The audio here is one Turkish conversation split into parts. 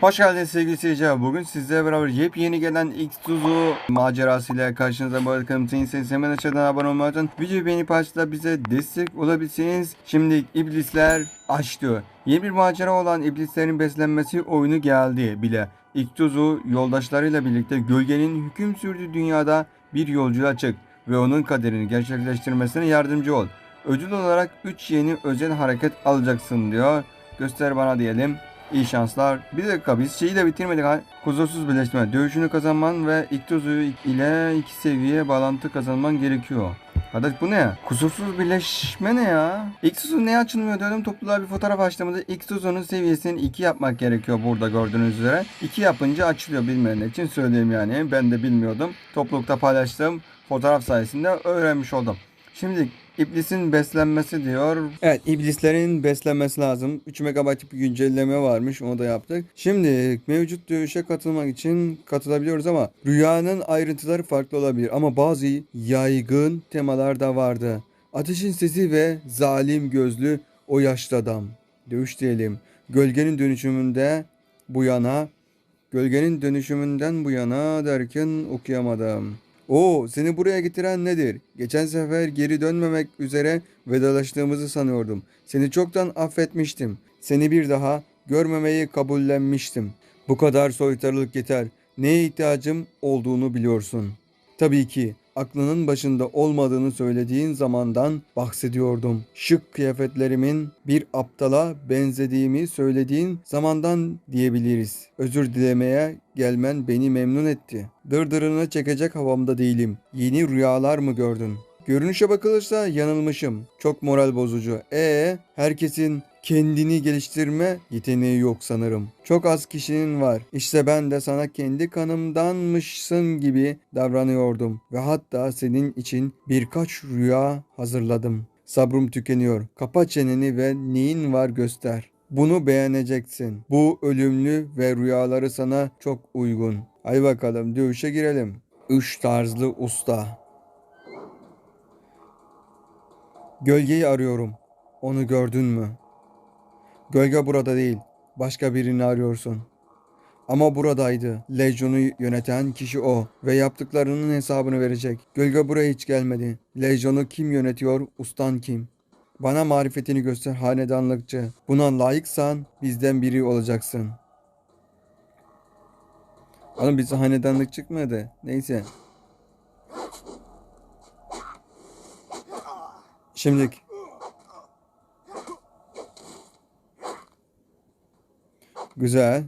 Hoş geldiniz sevgili seyirciler. Bugün sizlerle beraber yepyeni gelen X tuzu macerasıyla karşınızda bu arada kanalımızın hemen aşağıdan abone olmayı unutmayın. Videoyu beğenip açtılar bize destek olabilirsiniz. Şimdi iblisler açtı. Yeni bir macera olan iblislerin beslenmesi oyunu geldi bile. X tuzu yoldaşlarıyla birlikte gölgenin hüküm sürdüğü dünyada bir yolculuğa çık ve onun kaderini gerçekleştirmesine yardımcı ol. Ödül olarak 3 yeni özel hareket alacaksın diyor. Göster bana diyelim. İyi şanslar. Bir dakika biz şeyi de bitirmedik. ha. Kusursuz birleşme. Dövüşünü kazanman ve iktozu ile iki seviye bağlantı kazanman gerekiyor. Kardeş bu ne? Kusursuz birleşme ne ya? X'uzun ne açılmıyor diyordum. Topluluğa bir fotoğraf açtığımızda X'uzunun seviyesini 2 yapmak gerekiyor burada gördüğünüz üzere. 2 yapınca açılıyor bilmeyenler için söyleyeyim yani. Ben de bilmiyordum. Toplulukta paylaştığım fotoğraf sayesinde öğrenmiş oldum. Şimdi iblisin beslenmesi diyor. Evet iblislerin beslenmesi lazım. 3 MB bir güncelleme varmış onu da yaptık. Şimdi mevcut dövüşe katılmak için katılabiliyoruz ama rüyanın ayrıntıları farklı olabilir. Ama bazı yaygın temalar da vardı. Ateşin sesi ve zalim gözlü o yaşlı adam. Dövüş diyelim. Gölgenin dönüşümünde bu yana Gölgenin dönüşümünden bu yana derken okuyamadım. O seni buraya getiren nedir? Geçen sefer geri dönmemek üzere vedalaştığımızı sanıyordum. Seni çoktan affetmiştim. Seni bir daha görmemeyi kabullenmiştim. Bu kadar soytarılık yeter. Neye ihtiyacım olduğunu biliyorsun. Tabii ki aklının başında olmadığını söylediğin zamandan bahsediyordum. Şık kıyafetlerimin bir aptala benzediğimi söylediğin zamandan diyebiliriz. Özür dilemeye gelmen beni memnun etti. Dırdırını çekecek havamda değilim. Yeni rüyalar mı gördün? Görünüşe bakılırsa yanılmışım. Çok moral bozucu. E herkesin kendini geliştirme yeteneği yok sanırım. Çok az kişinin var. İşte ben de sana kendi kanımdanmışsın gibi davranıyordum ve hatta senin için birkaç rüya hazırladım. Sabrım tükeniyor. Kapa çeneni ve neyin var göster. Bunu beğeneceksin. Bu ölümlü ve rüyaları sana çok uygun. Hadi bakalım dövüşe girelim. Üç tarzlı usta. Gölgeyi arıyorum. Onu gördün mü? Gölge burada değil. Başka birini arıyorsun. Ama buradaydı. Legion'u yöneten kişi o ve yaptıklarının hesabını verecek. Gölge buraya hiç gelmedi. Legion'u kim yönetiyor? Ustan kim? Bana marifetini göster hanedanlıkçı. Buna layıksan bizden biri olacaksın. Oğlum bize hanedanlık çıkmadı. Neyse. Şimdilik Güzel.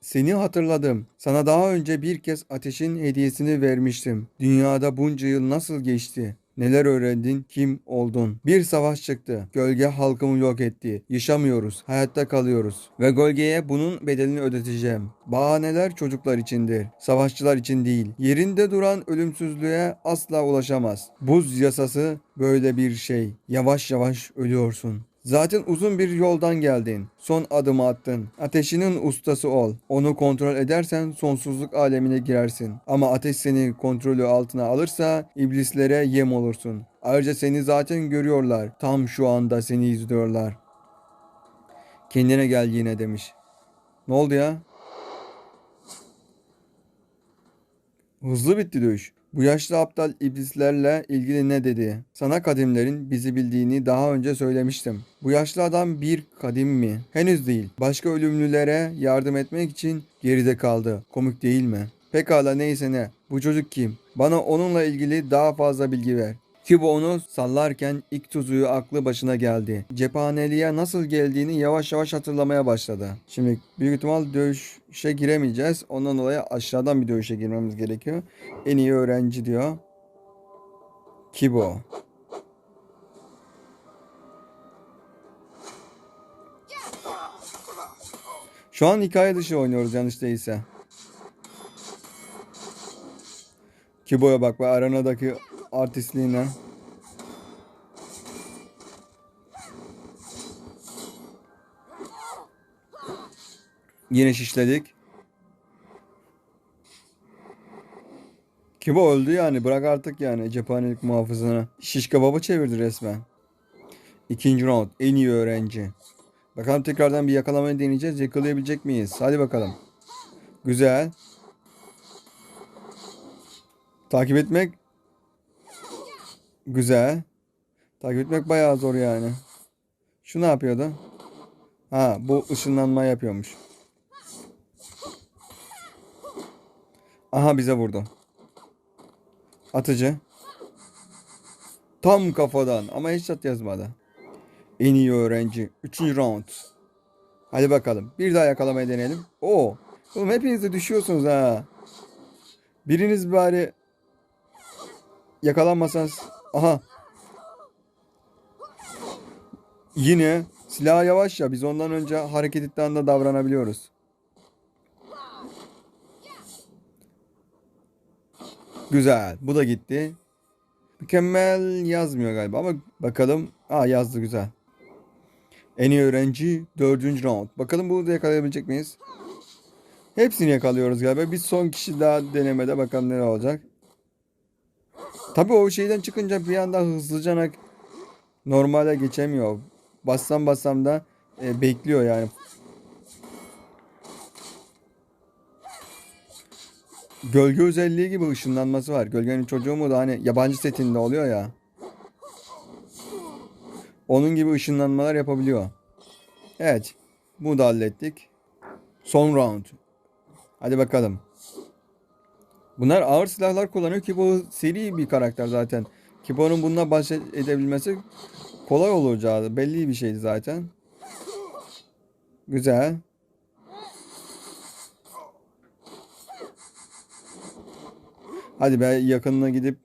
Seni hatırladım. Sana daha önce bir kez ateşin hediyesini vermiştim. Dünyada bunca yıl nasıl geçti? Neler öğrendin? Kim oldun? Bir savaş çıktı. Gölge halkımı yok etti. Yaşamıyoruz. Hayatta kalıyoruz. Ve gölgeye bunun bedelini ödeteceğim. Bahaneler çocuklar içindir. Savaşçılar için değil. Yerinde duran ölümsüzlüğe asla ulaşamaz. Buz yasası böyle bir şey. Yavaş yavaş ölüyorsun. Zaten uzun bir yoldan geldin. Son adımı attın. Ateşinin ustası ol. Onu kontrol edersen sonsuzluk alemine girersin. Ama ateş seni kontrolü altına alırsa iblislere yem olursun. Ayrıca seni zaten görüyorlar. Tam şu anda seni izliyorlar. Kendine gel yine demiş. Ne oldu ya? Hızlı bitti dövüş. Bu yaşlı aptal iblislerle ilgili ne dedi? Sana kadimlerin bizi bildiğini daha önce söylemiştim. Bu yaşlı adam bir kadim mi? Henüz değil. Başka ölümlülere yardım etmek için geride kaldı. Komik değil mi? Pekala neyse ne. Bu çocuk kim? Bana onunla ilgili daha fazla bilgi ver. Kibo onu sallarken ilk tuzuyu aklı başına geldi. Cephaneliğe nasıl geldiğini yavaş yavaş hatırlamaya başladı. Şimdi büyük ihtimal dövüşe giremeyeceğiz. Ondan dolayı aşağıdan bir dövüşe girmemiz gerekiyor. En iyi öğrenci diyor. Kibo. Şu an hikaye dışı oynuyoruz yanlış değilse. Kibo'ya bak ve arenadaki artistliğine. Yine şişledik. Kibo öldü yani bırak artık yani cephanelik muhafızını. Şiş kebabı çevirdi resmen. İkinci round. En iyi öğrenci. Bakalım tekrardan bir yakalamayı deneyeceğiz. Yakalayabilecek miyiz? Hadi bakalım. Güzel. Takip etmek. Güzel. Takip etmek bayağı zor yani. Şu ne yapıyordu? Ha bu ışınlanma yapıyormuş. Aha bize vurdu. Atıcı. Tam kafadan ama headshot yazmadı. En iyi öğrenci. Üçüncü round. Hadi bakalım. Bir daha yakalamayı deneyelim. Oo. Oğlum hepiniz de düşüyorsunuz ha. Biriniz bari yakalanmasanız. Aha. Yine silah yavaş ya. Biz ondan önce hareket ettiği anda davranabiliyoruz. Güzel. Bu da gitti. Mükemmel yazmıyor galiba ama bakalım. Aa yazdı güzel. En iyi öğrenci dördüncü round. Bakalım bunu da yakalayabilecek miyiz? Hepsini yakalıyoruz galiba. Bir son kişi daha denemede bakalım ne olacak. Tabii o şeyden çıkınca bir anda hızlıca normale geçemiyor. Bassam bassam da e, bekliyor yani. Gölge özelliği gibi ışınlanması var. Gölgenin çocuğu mu da hani yabancı setinde oluyor ya. Onun gibi ışınlanmalar yapabiliyor. Evet. Bunu da hallettik. Son round. Hadi bakalım. Bunlar ağır silahlar kullanıyor. Kibo seri bir karakter zaten. Kibo'nun bununla baş edebilmesi kolay olacağı belli bir şeydi zaten. Güzel. Hadi be yakınına gidip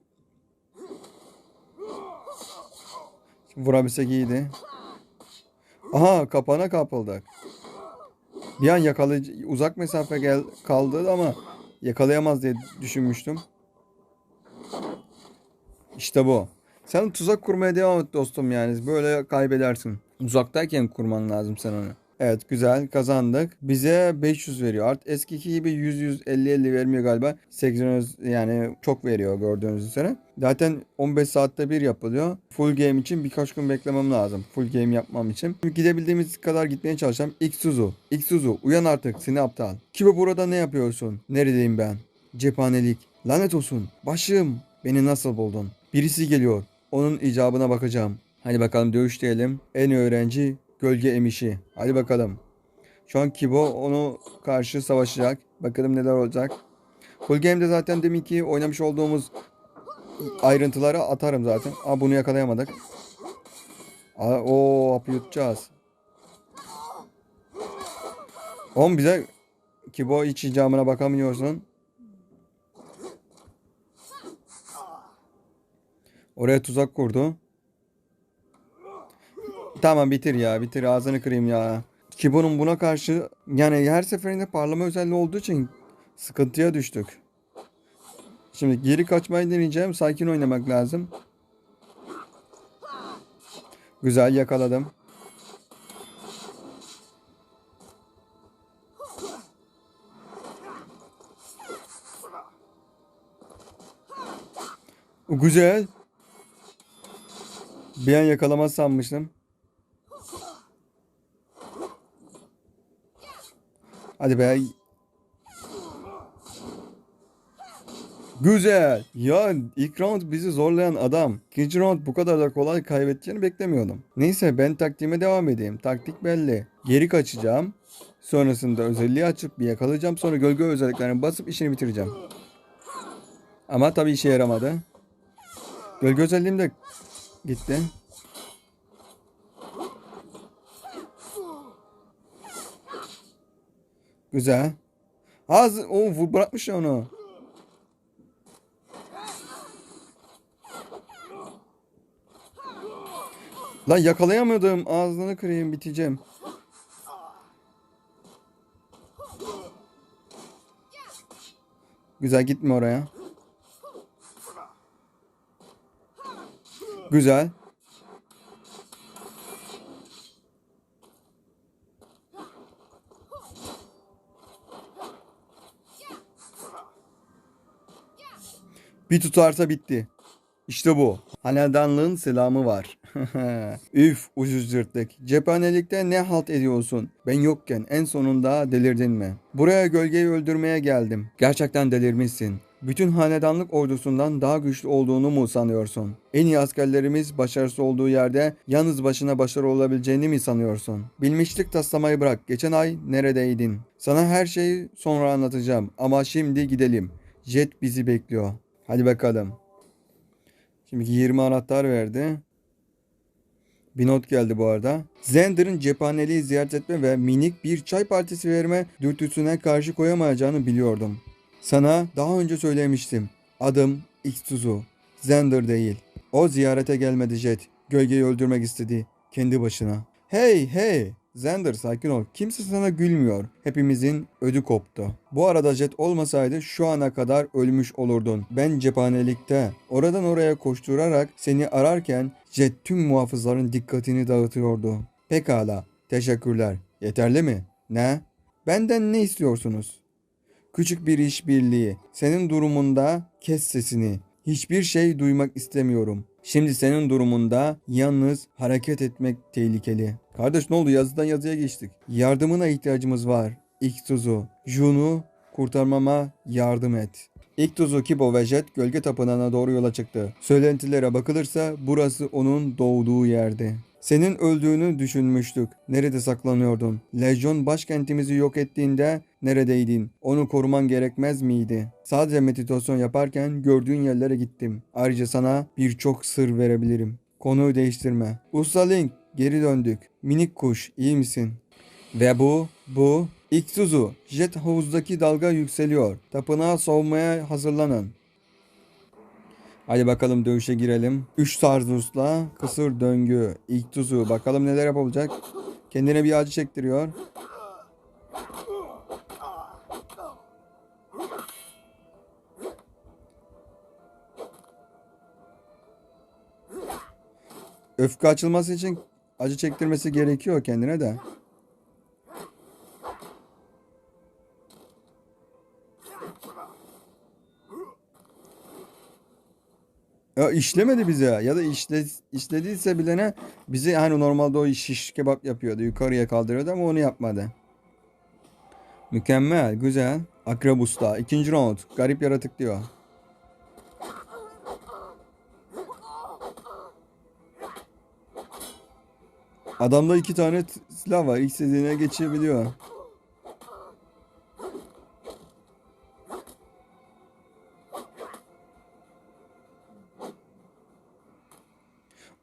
vurabilsek iyiydi. Aha kapana kapıldık. Bir an yakalayıcı uzak mesafe gel kaldı ama yakalayamaz diye düşünmüştüm. İşte bu. Sen tuzak kurmaya devam et dostum yani. Böyle kaybedersin. Uzaktayken kurman lazım sen onu. Evet güzel kazandık. Bize 500 veriyor. Art eskiki gibi 100 100 50 50 vermiyor galiba. 800 yani çok veriyor gördüğünüz üzere. Zaten 15 saatte bir yapılıyor. Full game için birkaç gün beklemem lazım. Full game yapmam için. Gidebildiğimiz kadar gitmeye çalışacağım. Xsuzu. Xsuzu uyan artık seni aptal. Kibo burada ne yapıyorsun? Neredeyim ben? Cephanelik. Lanet olsun. Başım. Beni nasıl buldun? Birisi geliyor. Onun icabına bakacağım. Hadi bakalım dövüş diyelim. En öğrenci gölge emişi. Hadi bakalım. Şu an Kibo onu karşı savaşacak. Bakalım neler olacak. Full Game'de zaten deminki oynamış olduğumuz ayrıntıları atarım zaten. Aa bunu yakalayamadık. O hapı yutacağız. Oğlum bize Kibo hiç icabına bakamıyorsun. Oraya tuzak kurdu. Tamam bitir ya bitir ağzını kırayım ya. Kibo'nun buna karşı yani her seferinde parlama özelliği olduğu için sıkıntıya düştük. Şimdi geri kaçmayı deneyeceğim. Sakin oynamak lazım. Güzel yakaladım. Güzel. Bir an yakalamaz sanmıştım. Hadi be. Güzel. Ya ilk round bizi zorlayan adam. İkinci round bu kadar da kolay kaybedeceğini beklemiyordum. Neyse ben taktiğime devam edeyim. Taktik belli. Geri kaçacağım. Sonrasında özelliği açıp bir yakalayacağım. Sonra gölge özelliklerini basıp işini bitireceğim. Ama tabii işe yaramadı. Gölge özelliğim de gitti. Güzel. Az o vur bırakmış ya onu. Lan yakalayamadım. Ağzını kırayım biteceğim. Güzel gitme oraya. Güzel. Bir tutarsa bitti. İşte bu. Hanedanlığın selamı var. Üf ucuz cırtlık. Cephanelikte ne halt ediyorsun? Ben yokken en sonunda delirdin mi? Buraya gölgeyi öldürmeye geldim. Gerçekten delirmişsin. Bütün hanedanlık ordusundan daha güçlü olduğunu mu sanıyorsun? En iyi askerlerimiz başarısız olduğu yerde yalnız başına başarı olabileceğini mi sanıyorsun? Bilmişlik taslamayı bırak. Geçen ay neredeydin? Sana her şeyi sonra anlatacağım ama şimdi gidelim. Jet bizi bekliyor. Hadi bakalım. Şimdi 20 anahtar verdi. Bir not geldi bu arada. Zender'ın cephaneliği ziyaret etme ve minik bir çay partisi verme dürtüsüne karşı koyamayacağını biliyordum. Sana daha önce söylemiştim. Adım Xtuzu. Zender değil. O ziyarete gelmedi Jet. Gölgeyi öldürmek istedi. Kendi başına. Hey hey! Zender sakin ol. Kimse sana gülmüyor. Hepimizin ödü koptu. Bu arada Jet olmasaydı şu ana kadar ölmüş olurdun. Ben cephanelikte oradan oraya koşturarak seni ararken Jet tüm muhafızların dikkatini dağıtıyordu. Pekala. Teşekkürler. Yeterli mi? Ne? Benden ne istiyorsunuz? Küçük bir işbirliği. Senin durumunda kes sesini. Hiçbir şey duymak istemiyorum. Şimdi senin durumunda yalnız hareket etmek tehlikeli. Kardeş ne oldu? Yazıdan yazıya geçtik. Yardımına ihtiyacımız var. İktuzu. Jun'u kurtarmama yardım et. İktuzu, Kibo ve Jet gölge tapınağına doğru yola çıktı. Söylentilere bakılırsa burası onun doğduğu yerdi. Senin öldüğünü düşünmüştük. Nerede saklanıyordun? Lejyon başkentimizi yok ettiğinde neredeydin? Onu koruman gerekmez miydi? Sadece meditasyon yaparken gördüğün yerlere gittim. Ayrıca sana birçok sır verebilirim. Konuyu değiştirme. Usta Link geri döndük. Minik kuş iyi misin? Ve bu, bu İktuzu, jet havuzdaki dalga yükseliyor. Tapınağı savunmaya hazırlanın. Hadi bakalım dövüşe girelim. 3 Tarzus'la kısır döngü. İktuzu bakalım neler yapabilecek. Kendine bir acı çektiriyor. Öfke açılması için acı çektirmesi gerekiyor kendine de. Ya işlemedi bize ya da işle, işlediyse bilene bizi hani normalde o şiş kebap yapıyordu yukarıya kaldırıyordu ama onu yapmadı. Mükemmel güzel. Usta ikinci round garip yaratık diyor. Adamda iki tane silah var istediğine geçebiliyor.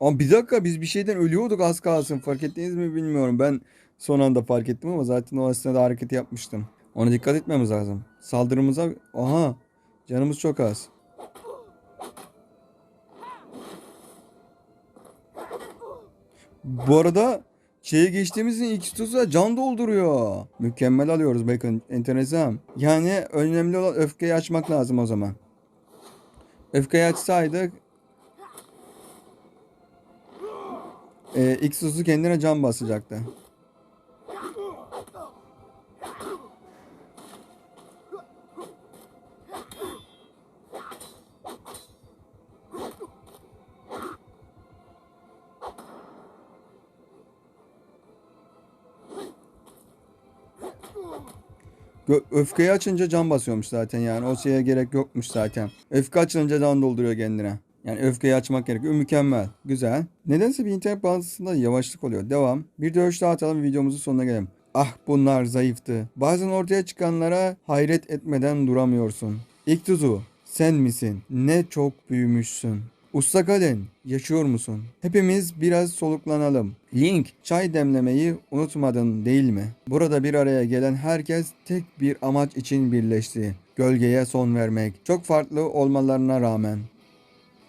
Ama bir dakika biz bir şeyden ölüyorduk az kalsın. Fark ettiniz mi bilmiyorum. Ben son anda fark ettim ama zaten o esnada hareket yapmıştım. Ona dikkat etmemiz lazım. Saldırımıza... Aha! Canımız çok az. Bu arada şeye geçtiğimizin ilk tutusu can dolduruyor. Mükemmel alıyoruz bakın. Enteresan. Yani önemli olan öfkeyi açmak lazım o zaman. Öfkeyi açsaydık e, X'usu kendine can basacaktı. Öfkeyi açınca can basıyormuş zaten yani o şeye gerek yokmuş zaten. Öfke açılınca can dolduruyor kendine. Yani öfkeyi açmak gerekiyor. Mükemmel. Güzel. Nedense bir internet bağlantısında yavaşlık oluyor. Devam. Bir dövüş daha atalım videomuzun sonuna gelelim. Ah bunlar zayıftı. Bazen ortaya çıkanlara hayret etmeden duramıyorsun. İktuzu sen misin? Ne çok büyümüşsün. Usta Galen, yaşıyor musun? Hepimiz biraz soluklanalım. Link, çay demlemeyi unutmadın değil mi? Burada bir araya gelen herkes tek bir amaç için birleşti. Gölgeye son vermek. Çok farklı olmalarına rağmen.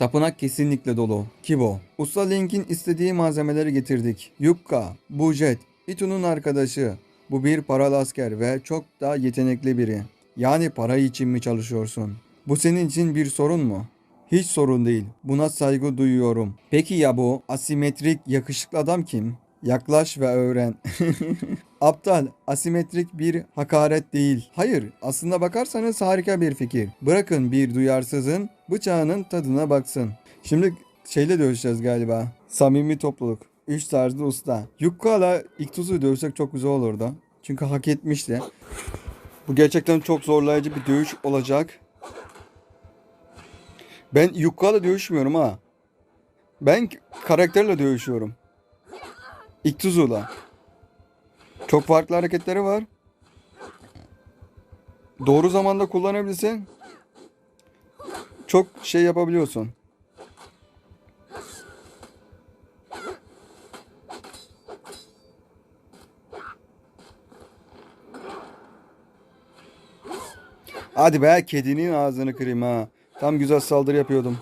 Tapınak kesinlikle dolu. Kibo. Usta Link'in istediği malzemeleri getirdik. Yukka, bu Jet, Itu'nun arkadaşı. Bu bir paralı asker ve çok da yetenekli biri. Yani para için mi çalışıyorsun? Bu senin için bir sorun mu? Hiç sorun değil. Buna saygı duyuyorum. Peki ya bu asimetrik yakışıklı adam kim? Yaklaş ve öğren. Aptal, asimetrik bir hakaret değil. Hayır, aslında bakarsanız harika bir fikir. Bırakın bir duyarsızın bıçağının tadına baksın. Şimdi şeyle dövüşeceğiz galiba. Samimi topluluk. 3 tarzda usta. Yukka'la İktuzu'yu dövsek çok güzel olurdu. Çünkü hak etmişti. Bu gerçekten çok zorlayıcı bir dövüş olacak. Ben Yukka'la dövüşmüyorum ha. Ben karakterle dövüşüyorum. İktuzu'la. Çok farklı hareketleri var. Doğru zamanda kullanabilirsen çok şey yapabiliyorsun. Hadi be kedinin ağzını kırayım ha. Tam güzel saldırı yapıyordum.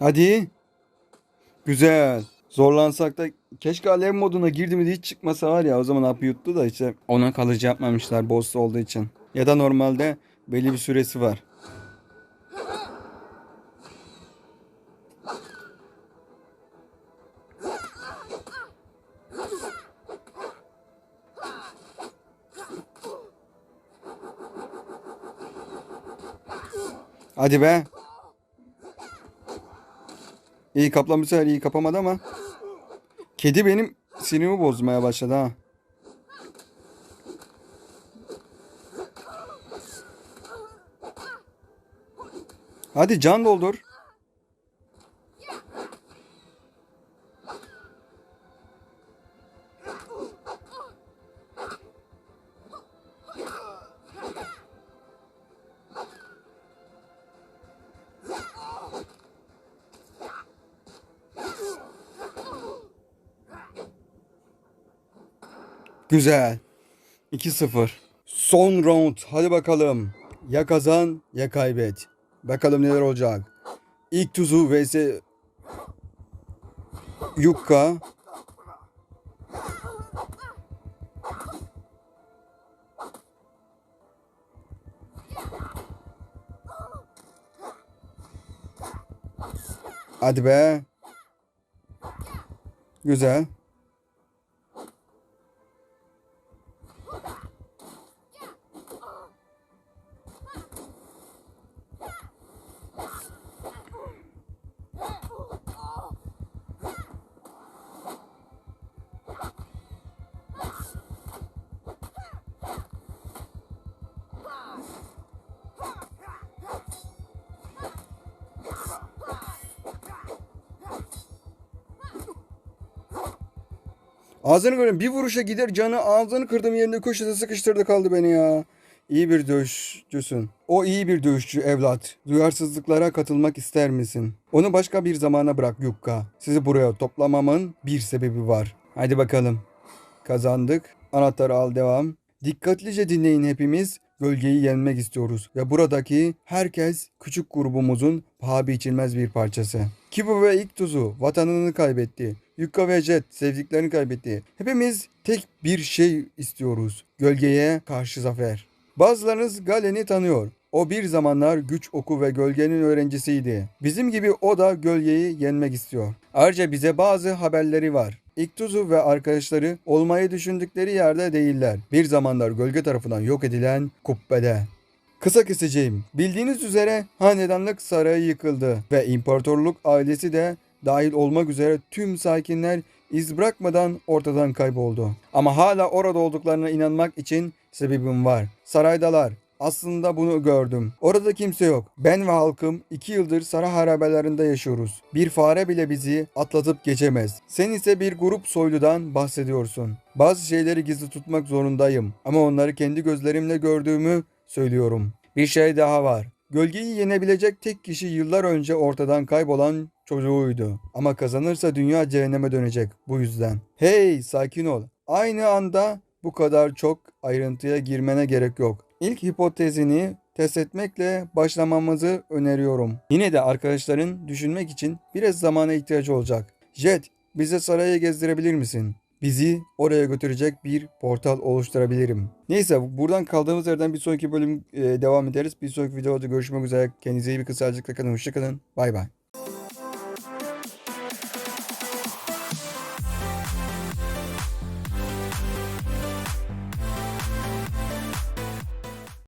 Hadi. Güzel. Zorlansak da keşke alev moduna girdi mi hiç çıkmasa var ya o zaman hapı yuttu da işte ona kalıcı yapmamışlar boss olduğu için. Ya da normalde belli bir süresi var. Hadi be. İyi kaplan bu sefer iyi kapamadı ama. Kedi benim sinirimi bozmaya başladı ha. Hadi can doldur. Güzel. 2-0. Son round. Hadi bakalım. Ya kazan ya kaybet. Bakalım neler olacak. İlk tuzu vs Yukka. Hadi be. Güzel. Ağzını kırdım. Bir vuruşa gider canı ağzını kırdım yerine köşede sıkıştırdı kaldı beni ya. İyi bir dövüşçüsün. O iyi bir dövüşçü evlat. Duyarsızlıklara katılmak ister misin? Onu başka bir zamana bırak Yukka. Sizi buraya toplamamın bir sebebi var. Hadi bakalım. Kazandık. Anahtarı al devam. Dikkatlice dinleyin hepimiz. Gölgeyi yenmek istiyoruz ve buradaki herkes küçük grubumuzun paha biçilmez bir parçası. Kibu ve İktuzu vatanını kaybetti. Yukka ve Jet sevdiklerini kaybetti. Hepimiz tek bir şey istiyoruz. Gölgeye karşı zafer. Bazılarınız Galen'i tanıyor. O bir zamanlar güç oku ve gölgenin öğrencisiydi. Bizim gibi o da gölgeyi yenmek istiyor. Ayrıca bize bazı haberleri var. İktuzu ve arkadaşları olmayı düşündükleri yerde değiller. Bir zamanlar gölge tarafından yok edilen kubbede. Kısa keseceğim. Bildiğiniz üzere hanedanlık sarayı yıkıldı ve imparatorluk ailesi de dahil olmak üzere tüm sakinler iz bırakmadan ortadan kayboldu. Ama hala orada olduklarına inanmak için sebebim var. Saraydalar. Aslında bunu gördüm. Orada kimse yok. Ben ve halkım iki yıldır saray harabelerinde yaşıyoruz. Bir fare bile bizi atlatıp geçemez. Sen ise bir grup soyludan bahsediyorsun. Bazı şeyleri gizli tutmak zorundayım. Ama onları kendi gözlerimle gördüğümü söylüyorum. Bir şey daha var. Gölgeyi yenebilecek tek kişi yıllar önce ortadan kaybolan çocuğuydu. Ama kazanırsa dünya cehenneme dönecek bu yüzden. Hey sakin ol. Aynı anda bu kadar çok ayrıntıya girmene gerek yok. İlk hipotezini test etmekle başlamamızı öneriyorum. Yine de arkadaşların düşünmek için biraz zamana ihtiyacı olacak. Jet, bize sarayı gezdirebilir misin? Bizi oraya götürecek bir portal oluşturabilirim. Neyse buradan kaldığımız yerden bir sonraki bölüm e, devam ederiz. Bir sonraki videoda görüşmek üzere. Kendinize iyi bir kısacık kalın. Hoşçakalın. Bay bay.